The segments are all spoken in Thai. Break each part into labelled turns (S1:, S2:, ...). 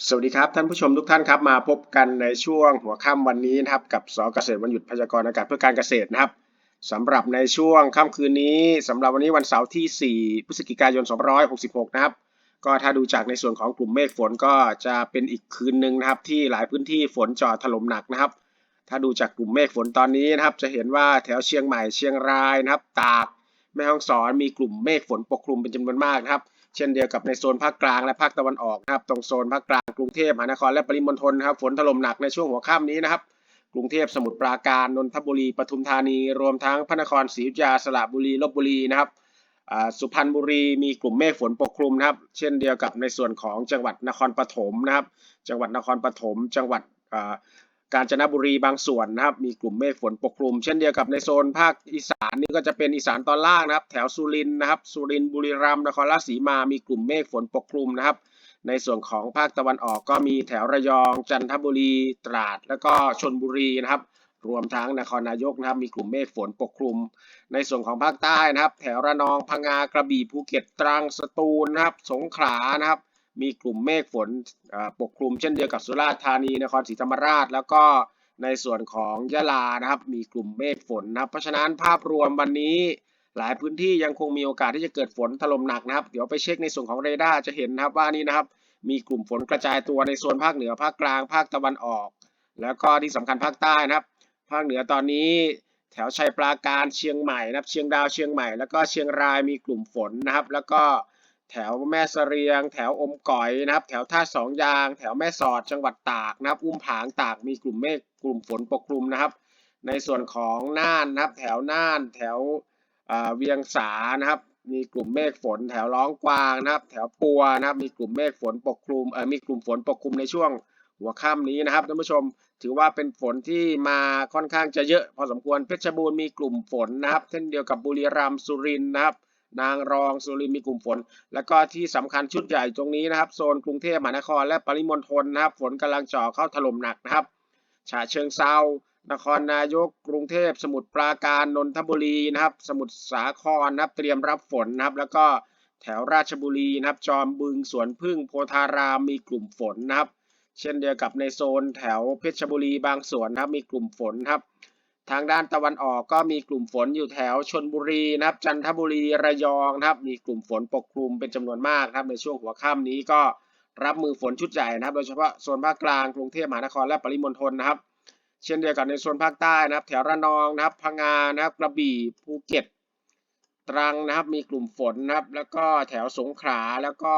S1: สวัสดีครับท่านผู้ชมทุกท่านครับมาพบกันในช่วงหัวค่ำวันนี้นะครับกับสเกษตรวันหยุดพยากรณ์อากาศเพื่อการเกษตรนะครับสำหรับในช่วงค่ำคืนนี้สำหรับวันนี้วันเสาร์ที่ 4 พฤศจิกายน 2566 นะครับ ก็ถ้าดูจากในส่วนของกลุ่มเมฆฝนก็จะเป็นอีกคืนหนึ่งนะครับ ที่หลายพื้นที่ฝนจ่อถล่มหนักนะครับ ถ้าดูจากกลุ่มเมฆฝนตอนนี้นะครับ จะเห็นว่าแถวเชียงใหม่เชียงรายนะครับ ตากแม่ฮ่องสอนมีกลุ่มเมฆฝนปกคลุมเป็นจำนวนมากนะครับ เช่นเดียวกับในโซนภาคกลางและภาคตะวันออกนะครับตรงโซนภาคกลางกรุงเทพมหานครและปริมณฑลครับฝนถล่มหนักในช่วงหัวค่ำนี้นะครับกรุงเทพสมุทรปราการนนทบุรีปทุมธานี รวมทั้งพระนครศรีอยุธยาสระบุรีลบบุรีนะครับสุพรรณบุรีมีกลุ่มเมฆฝนปกคลุมนะครับ เช่นเดียวกับในส่วนของจังหวัดนครปฐมนะครับ จังหวัดนครปฐม จังหวัดอ กาญจนบุรีบางส่วนนะครับ มีกลุ่มเมฆฝนปกคลุม เช่นเดียวกับในโซนภาคอีสานนี่ก็จะเป็นอีสานตอนล่างนะครับ แถวสุรินทร์นะครับ สุรินทร์บุรีรัมย์นครราชสีมา มีกลุ่มเมฆฝนปกคลุมนะครับ ในส่วนของภาคตะวันออกก็มีแถวระยอง จันทบุรี ตราด แล้วก็ชนบุรีนะครับ รวมทั้งนครนายกนะครับ มีกลุ่มเมฆฝนปกคลุม ในส่วนของภาคใต้นะครับ แถวระนอง พังงา กระบี่ ภูเก็ต ตรัง สตูลนะครับ สงขลานะครับ มีกลุ่มเมฆฝนปกคลุมเช่นเดียวกับสุราษฎร์ธานีนครศรีธรรมราช แล้วก็ในส่วนของยะลานะครับ มีกลุ่มเมฆฝนนะครับ เพราะฉะนั้นภาพรวมวันนี้หลายพื้นที่ยังคงมีโอกาสที่จะเกิดฝนถล่มหนักนะครับ เดี๋ยวไปเช็คในส่วนของเรดาร์จะเห็นนะครับว่านี่นะครับ มีกลุ่มฝนกระจายตัวในโซนภาคเหนือภาคกลางภาคตะวันออก แล้วก็ที่สำคัญภาคใต้นะครับ ภาคเหนือตอนนี้แถวชัยปราการเชียงใหม่นะครับ เชียงดาวเชียงใหม่ แล้วก็เชียงรายมีกลุ่มฝนนะครับ แล้วก็ แถวแม่เสรียง แถวอมก๋อยนะครับ แถวท่าสองยาง แถวแม่สอดจังหวัดตากนะครับ อุ้มผางตากมีกลุ่มเมฆกลุ่มฝนปกคลุมนะครับ ในส่วนของน่านนะครับ แถวน่าน แถวเวียงสานะครับ มีกลุ่มเมฆฝน แถวร้องกวางนะครับ แถวปัวนะครับ มีกลุ่มเมฆฝนปกคลุมเออมีกลุ่มฝนปกคลุมในช่วงหัวค่ำนี้นะครับท่านผู้ชมถือว่าเป็นฝนที่มาค่อนข้างจะเยอะ พอสมควรเพชรบูรณ์มีกลุ่มฝนนะครับ เช่นเดียวกับบุรีรัมย์สุรินทร์นะครับ นางรองสุรินทร์มีกลุ่มฝน แล้วก็ที่สำคัญชุดใหญ่ตรงนี้นะครับ โซนกรุงเทพมหานครและปริมณฑลนะครับ ฝนกำลังเจ่อเข้าถล่มหนักนะครับฉะเชิงเซานครนายก กรุงเทพ สมุทรปราการนนทบุรีนะครับ สมุทรสาครนะครับ เตรียมรับฝนนะครับ แล้วก็แถวราชบุรีนะครับ จอมบึงสวนพึ่งโพธารามมีกลุ่มฝนนะครับ เช่นเดียวกับในโซนแถวเพชรบุรีบางส่วนนะครับมีกลุ่มฝนครับ ทางด้านตะวันออกก็มีกลุ่มฝนอยู่แถวชนบุรีนะครับ จันทบุรีระยองนะครับ มีกลุ่มฝนปกคลุมเป็นจำนวนมากนะครับในช่วงหัวค่ำนี้ก็รับมือฝนชุดใหญ่นะครับ โดยเฉพาะโซนภาคกลางกรุงเทพมหานครและปริมณฑลนะครับ เช่นเดียวกับในโซนภาคใต้นะครับ แถวระนองนะครับพังงานะครับกระบี่ภูเก็ต ตรังนะครับมีกลุ่มฝนนะครับ แล้วก็แถวสงขลาแล้วก็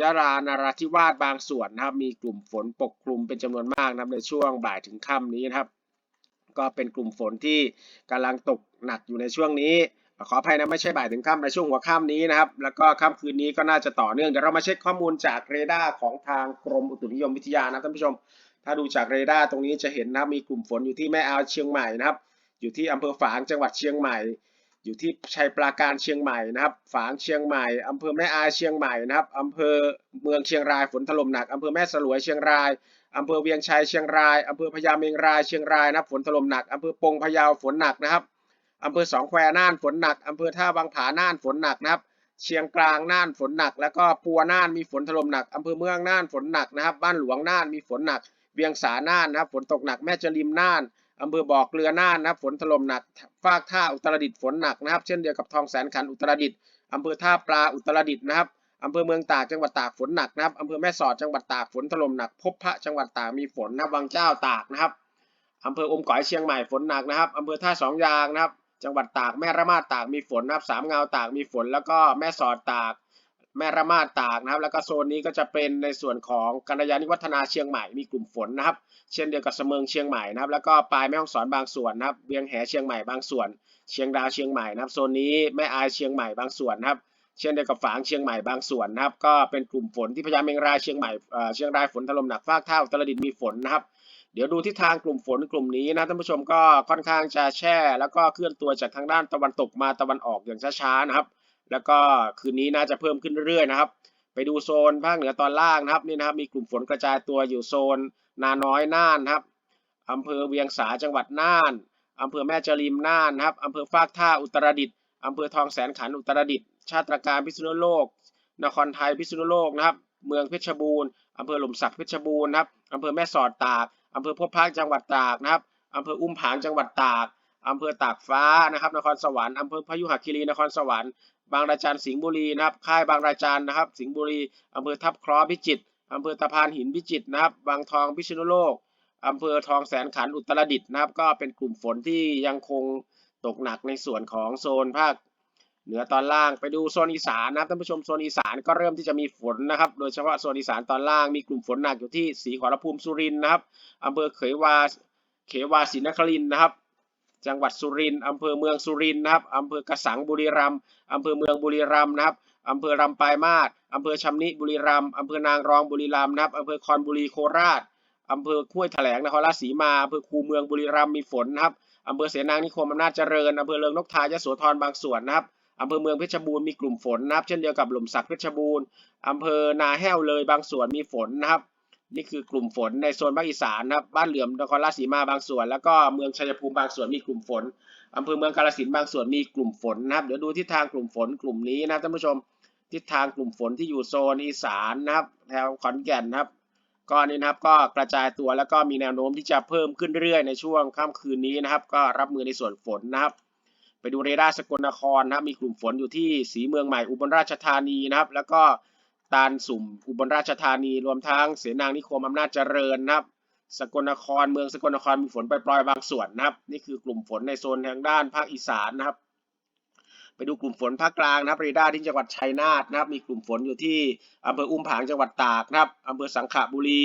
S1: ยะลานาราธิวาสบางส่วนนะครับ มีกลุ่มฝนปกคลุมเป็นจำนวนมากนะครับในช่วงบ่ายถึงค่ำนี้นะครับ ก็เป็นกลุ่มฝนที่กำลังตกหนักอยู่ในช่วงนี้ ขออภัยนะไม่ใช่บ่ายถึงค่ำในช่วงหัวค่ำนี้นะครับ แล้วก็ค่ำคืนนี้ก็น่าจะต่อเนื่องเดี๋ยวเรามาเช็คข้อมูลจากเรดาร์ของทางกรมอุตุนิยมวิทยานะท่านผู้ชม ถ้าดูจากเรดาร์ตรงนี้จะเห็นนะมีกลุ่มฝนอยู่ที่แม่อาวเชียงใหม่นะครับอยู่ที่อำเภอฝางจังหวัดเชียงใหม่ อยู่ที่ชัยปราการเชียงใหม่นะครับ ฝางเชียงใหม่อำเภอแม่อายเชียงใหม่นะครับอำเภอเมืองเชียงรายฝนถล่มหนักอำเภอแม่สลวยเชียงราย อำเภอเวียงชัยเชียงรายอำเภอพญาเมงรายเชียงรายนะครับฝนถล่มหนักอำเภอปงพะเยาฝนหนักนะครับอำเภอสองแควน่านฝนหนักอำเภอท่าบางผาน่านฝนหนักนะครับ เชียงกลางน่านฝนหนัก แล้วก็ปัวน่านมีฝนถล่มหนักอำเภอเมืองน่านฝนหนักนะครับ บ้านหลวงน่านมีฝนหนัก เวียงสาน่านนะครับฝนตกหนักแม่จริมน่านอำเภอบ่อเกลือน่านนะครับฝนถล่มหนักฟากท่าอุตรดิตถ์ฝนหนักนะครับ เช่นเดียวกับทองแสนขันอุตรดิตถ์อำเภอท่าปลาอุตรดิตถ์นะครับ อำเภอเมืองตากจังหวัดตากฝนหนักนะครับอำเภอแม่สอดจังหวัดตากฝนถล่มหนัก พบพระจังหวัดตากมีฝนนะครับบางเจ้าตากนะครับอำเภออมก๋อยเชียงใหม่ฝนหนักนะครับอำเภอท่าสองยางนะครับ จังหวัดตากแม่ระมาดตากมีฝนนะครับสามเงาตากมีฝน แล้วก็แม่สอดตาก แม่ระมาดตากนะครับ แล้วก็โซนนี้ก็จะเป็นในส่วนของกัญญาณิวัฒนาเชียงใหม่มีกลุ่มฝนนะครับ เช่นเดียวกับเสมิงเชียงใหม่นะครับ แล้วก็ปลายแม่ฮ่องสอนบางส่วนนะครับเวียงแหเชียงใหม่บางส่วน เชียงดาวเชียงใหม่นะครับโซนนี้แม่อายเชียงใหม่บางส่วนนะครับ เช่นเดียวกับฝางเชียงใหม่บางส่วนนะครับ ก็เป็นกลุ่มฝนที่พญาเมงรายเชียงใหม่เชียงรายฝนถล่มหนักภาคเท่าอุตรดิตถ์มีฝนนะครับ เดี๋ยวดูทิศทางกลุ่มฝนกลุ่มนี้นะท่านผู้ชมก็ค่อนข้างจะแช่ แล้วก็เคลื่อนตัวจากทางด้านตะวันตกมาตะวันออกอย่างช้าๆนะครับ แล้วก็คืนนี้น่าจะเพิ่มขึ้นเรื่อยๆนะครับ ไปดูโซนภาคเหนือตอนล่างนะครับนี่นะครับมีกลุ่มฝนกระจายตัวอยู่โซน นาน้อยน่านครับอำเภอเวียงสาจังหวัดน่านอำเภอแม่จริมน่านครับอำเภอฟากท่าอุตรดิตถ์อำเภอทองแสนขันอุตรดิตถ์ ชาติตรการพิษณุโลก นครไทยพิษณุโลกนะครับ เมืองเพชรบูรณ์อำเภอหล่มสักเพชรบูรณ์นะครับอำเภอแม่สอดตากอำเภอพบพระจังหวัดตากนะครับอำเภออุ้มผางจังหวัดตากอำเภอตากฟ้านะครับ นครสวรรค์อำเภอพยุหคีรีนครสวรรค์บางระจันสิงห์บุรีนะครับค่ายบางระจันนะครับ สิงห์บุรีอำเภอทับคราะห์พิจิตรอำเภอตะพานหินพิจิตรนะครับบางทองพิษณุโลกอำเภอทองแสนขันอุตรดิตถ์นะครับ ก็เป็นกลุ่มฝนที่ยังคงตกหนักในส่วนของโซนภาค เหนือตอนล่างไปดูโซนอีสานนะครับท่านผู้ชมโซนอีสานก็เริ่มที่จะมีฝนนะครับ โดยเฉพาะโซนอีสานตอนล่างมีกลุ่มฝนหนักอยู่ที่ศรีขอรภูมิสุรินทร์นะครับอำเภอเขยวาเขวาศรีนครินทร์นะครับ จังหวัดสุรินทร์อำเภอเมืองสุรินทร์นะครับอำเภอกระสังบุรีรัมย์อำเภอเมืองบุรีรัมย์นะครับอำเภอลำปลายมาศอำเภอชำนิบุรีรัมย์อำเภอนางรองบุรีรัมย์นะครับอำเภอคอนบุรีโคราชอำเภอห้วยแถลงนครราชสีมาอำเภอคูเมืองบุรีรัมย์มีฝนนะครับอำเภอเสนางนิคมอำนาจเจริญอำเภอเลิงนกทายโสธรบางส่วนนะครับ อำเภอเมืองเพชรบูรณ์มีกลุ่มฝนนะครับ เช่นเดียวกับหล่มสักเพชรบูรณ์อำเภอนาแห้วเลยบางส่วนมีฝนนะครับ นี่คือกลุ่มฝนในโซนภาคอีสานนะครับ บ้านเหลื่อมนครราชสีมาบางส่วน แล้วก็เมืองชัยภูมิบางส่วนมีกลุ่มฝนอำเภอเมืองกาฬสินธุ์บางส่วนมีกลุ่มฝนนะครับ เดี๋ยวดูทิศทางกลุ่มฝนกลุ่มนี้นะท่านผู้ชม ทิศทางกลุ่มฝนที่อยู่โซนอีสานนะครับแถวขอนแก่นนะครับก็นี่นะครับก็กระจายตัวแล้วก็มีแนวโน้มที่จะเพิ่มขึ้นเรื่อยๆในช่วงค่ำคืนนี้นะครับ ก็รับมือในส่วนฝนนะครับ ดูเรดาร์สกลนครนะครับมีกลุ่มฝนอยู่ที่สีเมืองใหม่อุบลราชธานีนะครับ แล้วก็ตาลสุ่มอุบลราชธานี รวมทั้งเสนางนิคมอำนาจเจริญนะครับ สกลนครเมืองสกลนครมีฝนปล่อยๆบางส่วนนะครับ นี่คือกลุ่มฝนในโซนทางด้านภาคอีสานนะครับ ไปดูกลุ่มฝนภาคกลางนะครับเรดาร์ที่จังหวัดชัยนาทนะครับ มีกลุ่มฝนอยู่ที่อำเภออุ้มผางจังหวัดตากนะครับอำเภอสังขบุรี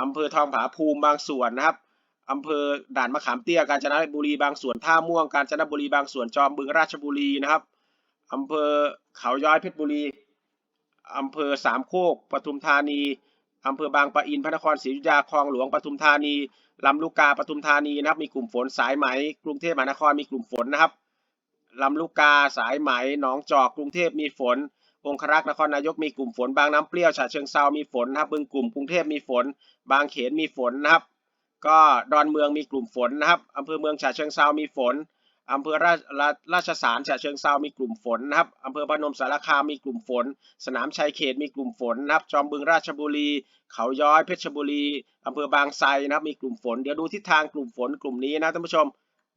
S1: อำเภอทองผาภูมิบางส่วนนะครับ อำเภอด่านมะขามเตี้ยกาญจนบุรีบางส่วนท่าม่วงกาญจนบุรีบางส่วนจอมบึงราชบุรีนะครับอำเภอเขาย้อยเพชรบุรีอำเภอสามโคกปทุมธานีอำเภอบางปะอินพระนครศรีอยุธยาคลองหลวงปทุมธานีลำลูกกาปทุมธานีนะครับมีกลุ่มฝนสายไหม กรุงเทพมหานครมีกลุ่มฝนนะครับลำลูกกาสายไหมหนองจอกกรุงเทพมีฝน องครักษ์นครนายกมีกลุ่มฝนบางน้ำเปรี้ยวฉะเชิงเซามีฝนนะครับบึงกลุ่มกรุงเทพมีฝน บางเขนมีฝนนะครับ ก็ดอนเมืองมีกลุ่มฝนนะครับอำเภอเมืองฉะเชิงเซามีฝนอำเภอราชราราชสารฉะเชิงเซามีกลุ่มฝนนะครับอำเภอพนมสารคามมีกลุ่มฝน สนามชัยเขตมีกลุ่มฝนนะครับ จอมบึงราชบุรี เขาย้อยเพชรบุรีอำเภอบางไทรนะครับมีกลุ่มฝน เดี๋ยวดูทิศทางกลุ่มฝนกลุ่มนี้นะท่านผู้ชม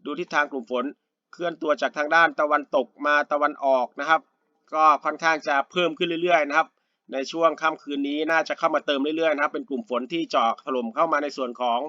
S1: ดูทิศทางกลุ่มฝน เคลื่อนตัวจากทางด้านตะวันตกมาตะวันออกนะครับ ก็ค่อนข้างจะเพิ่มขึ้นเรื่อยๆนะครับ ในช่วงค่ำคืนนี้น่าจะเข้ามาเติมเรื่อยๆนะครับเป็นกลุ่มฝนที่เจาะถล่มเข้ามาในส่วนของ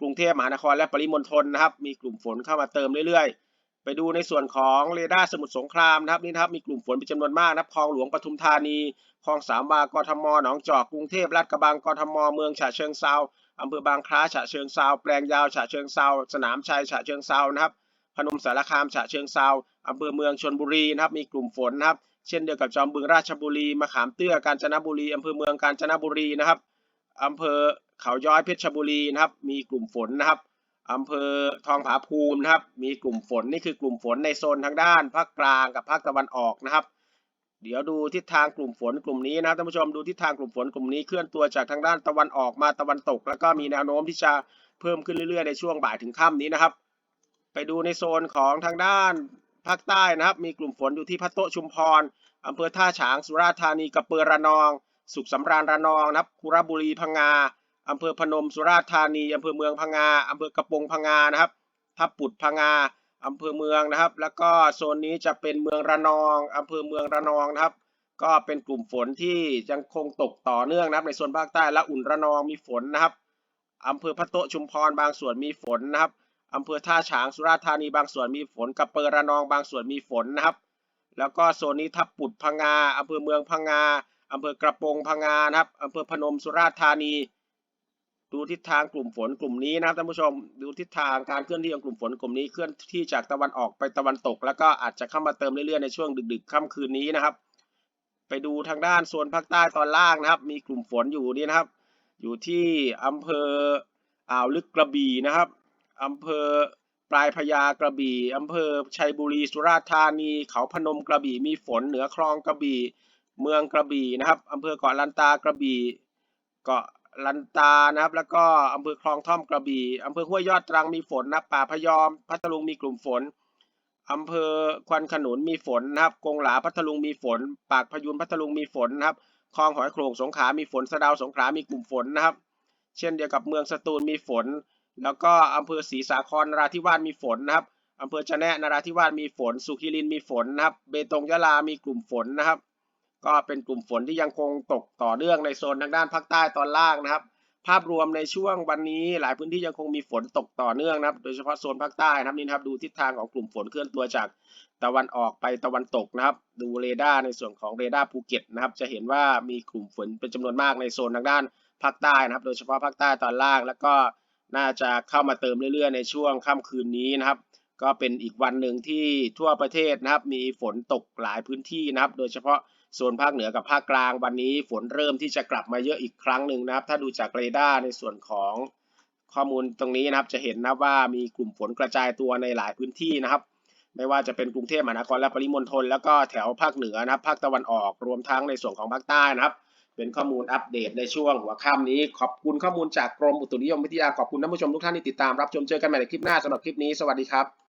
S1: กรุงเทพมหานครและปริมณฑลนะครับ มีกลุ่มฝนเข้ามาเติมเรื่อยๆ ไปดูในส่วนของเรดาร์สมุทรสงครามนะครับนี่นะครับมีกลุ่มฝนเป็นจำนวนมากนะครับคลองหลวงปทุมธานีคลองสามวากทมหนองจอกกรุงเทพลาดกระบังกรทมเมืองฉะเชิงเซาอำเภอบางคล้าฉะเชิงเซาแปลงยาวฉะเชิงเซาสนามชัยฉะเชิงเซานะครับพนมสารคามฉะเชิงเซาอำเภอเมืองชนบุรีนะครับมีกลุ่มฝนนะครับ เช่นเดียวกับจอมบึงราชบุรีมะขามเตื้อกาญจนบุรีอำเภอเมืองกาญจนบุรีนะครับอำเภอเขาย้อยเพชรบุรีนะครับ มีกลุ่มฝนนะครับอำเภอทองผาภูมินะครับ มีกลุ่มฝนนี่คือกลุ่มฝนในโซนทางด้านภาคกลางกับภาคตะวันออกนะครับ เดี๋ยวดูทิศทางกลุ่มฝนกลุ่มนี้นะครับท่านผู้ชมดูทิศทางกลุ่มฝนกลุ่มนี้เคลื่อนตัวจากทางด้านตะวันออกมาตะวันตก แล้วก็มีแนวโน้มที่จะเพิ่มขึ้นเรื่อยๆในช่วงบ่ายถึงค่ำนี้นะครับ ไปดูในโซนของทางด้าน ภาคใต้นะครับ มีกลุ่มฝนอยู่ที่พัตโตชุมพรอำเภอท่าฉางสุราษฎร์ธานีกระเปอระนอง สุขสำราญระนองนะครับคุระบุรีพังงาอำเภอพนมสุราษฎร์ธานีอำเภอเมืองพังงาอำเภอกระโปงพังงานะครับทับปุดพังงาอำเภอเมืองนะครับ แล้วก็โซนนี้จะเป็นเมืองระนองอำเภอเมืองระนองนะครับ ก็เป็นกลุ่มฝนที่ยังคงตกต่อเนื่องนะครับ ในโซนภาคใต้และอุ่นระนองมีฝนนะครับอำเภอพะโตชุมพรบางส่วนมีฝนนะครับ อำเภอท่าฉางสุราษฎร์ธานีบางส่วนมีฝนกระเปอร์ระนองบางส่วนมีฝนนะครับ แล้วก็โซนนี้ทับปุดพังงาอำเภอเมืองพังงาอำเภอกระโปงพังงานะครับอำเภอพนมสุราษฎร์ธานี ดูทิศทางกลุ่มฝนกลุ่มนี้นะครับท่านผู้ชมดูทิศทางการเคลื่อนที่ของกลุ่มฝนกลุ่มนี้เคลื่อนที่จากตะวันออกไปตะวันตก แล้วก็อาจจะเข้ามาเติมเรื่อยๆในช่วงดึกๆค่ำคืนนี้นะครับ ไปดูทางด้านโซนภาคใต้ตอนล่างนะครับ มีกลุ่มฝนอยู่นี่นะครับ อยู่ที่อำเภออ่าวลึกกระบี่นะครับ อำเภอปลายพญากระบี่อำเภอชัยบุรีสุราษฎร์ธานี เขาพนมกระบี่มีฝนเหนือคลองกระบี่ เมืองกระบี่นะครับอำเภอเกาะลันตากระบี่เกาะลันตานะครับ แล้วก็อำเภอคลองท่อมกระบี่อำเภอห้วยยอดตรังมีฝนนะป่าพยอม พัทลุงมีกลุ่มฝนอำเภอควันขนุนมีฝนนะครับกงหลาพัทลุงมีฝน ปากพยูนพัทลุงมีฝนนะครับคลองหอยโขงสงขามีฝนสะดาวสงขามีกลุ่มฝนนะครับ เช่นเดียวกับเมืองสตูลมีฝน แล้วก็อำเภอศรีสาครนราธิวาสมีฝนนะครับอำเภอจะแนะนราธิวาสมีฝน สุขิรินมีฝนนะครับ เบตงยะลามีกลุ่มฝนนะครับ ก็เป็นกลุ่มฝนที่ยังคงตกต่อเนื่องในโซนทางด้านภาคใต้ตอนล่างนะครับ ภาพรวมในช่วงวันนี้หลายพื้นที่ยังคงมีฝนตกต่อเนื่องนะครับ โดยเฉพาะโซนภาคใต้นะครับนี่นะครับดูทิศทางของกลุ่มฝนเคลื่อนตัวจากตะวันออกไปตะวันตกนะครับ ดูเรดาร์ในส่วนของเรดาร์ภูเก็ตนะครับ จะเห็นว่ามีกลุ่มฝนเป็นจำนวนมากในโซนทางด้านภาคใต้นะครับ โดยเฉพาะภาคใต้ตอนล่าง แล้วก็ น่าจะเข้ามาเติมเรื่อยๆ ในช่วงค่ำคืนนี้นะครับ ก็เป็นอีกวันหนึ่งที่ทั่วประเทศนะครับ มีฝนตกหลายพื้นที่นะครับ โดยเฉพาะโซนภาคเหนือกับภาคกลางวันนี้ฝนเริ่มที่จะกลับมาเยอะอีกครั้งหนึ่งนะครับ ถ้าดูจากเรดาร์ในส่วนของข้อมูลตรงนี้นะครับ จะเห็นนะว่ามีกลุ่มฝนกระจายตัวในหลายพื้นที่นะครับ ไม่ว่าจะเป็นกรุงเทพมหานครและปริมณฑลแล้วก็แถวภาคเหนือนะครับ ภาคตะวันออกรวมทั้งในส่วนของภาคใต้นะครับ เป็นข้อมูลอัปเดตในช่วงหัวค่ำนี้ ขอบคุณข้อมูลจากกรมอุตุนิยมวิทยาขอบคุณท่านผู้ชมทุกท่านที่ติดตามรับชมเจอกันใหม่ในคลิปหน้าสำหรับคลิปนี้สวัสดีครับ